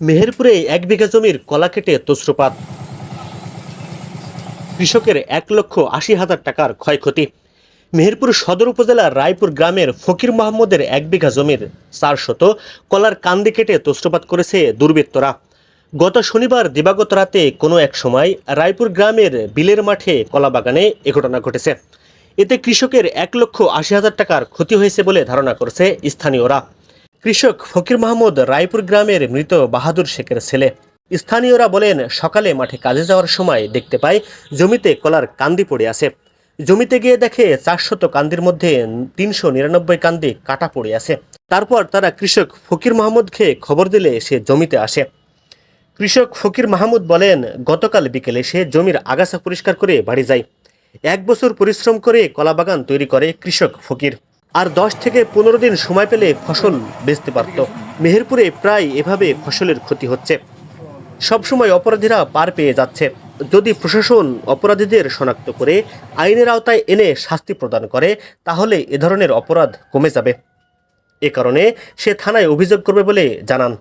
মেহেরপুরে এক বিঘা জমির কলা কেটে তসরুপাত কৃষকের এক লক্ষ আশি হাজার টাকার ক্ষয়ক্ষতি। মেহেরপুর সদর উপজেলার রায়পুর গ্রামের ফকির মোহাম্মদের এক বিঘা জমির চার শত কলার কান্দি কেটে তসরুপাত করেছে দুর্বৃত্তরা। গত শনিবার দিবাগত রাতে কোনো এক সময় রায়পুর গ্রামের বিলের মাঠে কলা বাগানে এ ঘটনা ঘটেছে। এতে কৃষকের এক লক্ষ আশি হাজার টাকার ক্ষতি হয়েছে বলে ধারণা করছে স্থানীয়রা। কৃষক ফকির মাহমুদ রায়পুর গ্রামের মৃত বাহাদুর শেখের ছেলে। স্থানীয়রা বলেন, সকালে মাঠে কাজে যাওয়ার সময় দেখতে পায় জমিতে কলার কান্দি পড়ে আছে। জমিতে গিয়ে দেখে চারশত কান্দির মধ্যে তিনশো নিরানব্বই কান্দি কাটা পড়ে আছে। তারপর তারা কৃষক ফকির মাহমুদকে খবর দিলে সে জমিতে আসে। কৃষক ফকির মাহমুদ বলেন, গতকাল বিকেলে সে জমির আগাছা পরিষ্কার করে বাড়ি যায় এক বছর পরিশ্রম করে কলাবাগান তৈরি করে কৃষক ফকির। আর দশ থেকে পনেরো দিন সময় পেলে ফসল বেচতে পারত। মেহেরপুরে প্রায় এভাবে ফসলের ক্ষতি হচ্ছে। সবসময় অপরাধীরা পার পেয়ে যাচ্ছে। যদি প্রশাসন অপরাধীদের শনাক্ত করে, আইনের আওতায় এনে শাস্তি প্রদান করে, তাহলে এ ধরনের অপরাধ কমে যাবে। এ কারণে সে থানায় অভিযোগ করবে বলে জানান।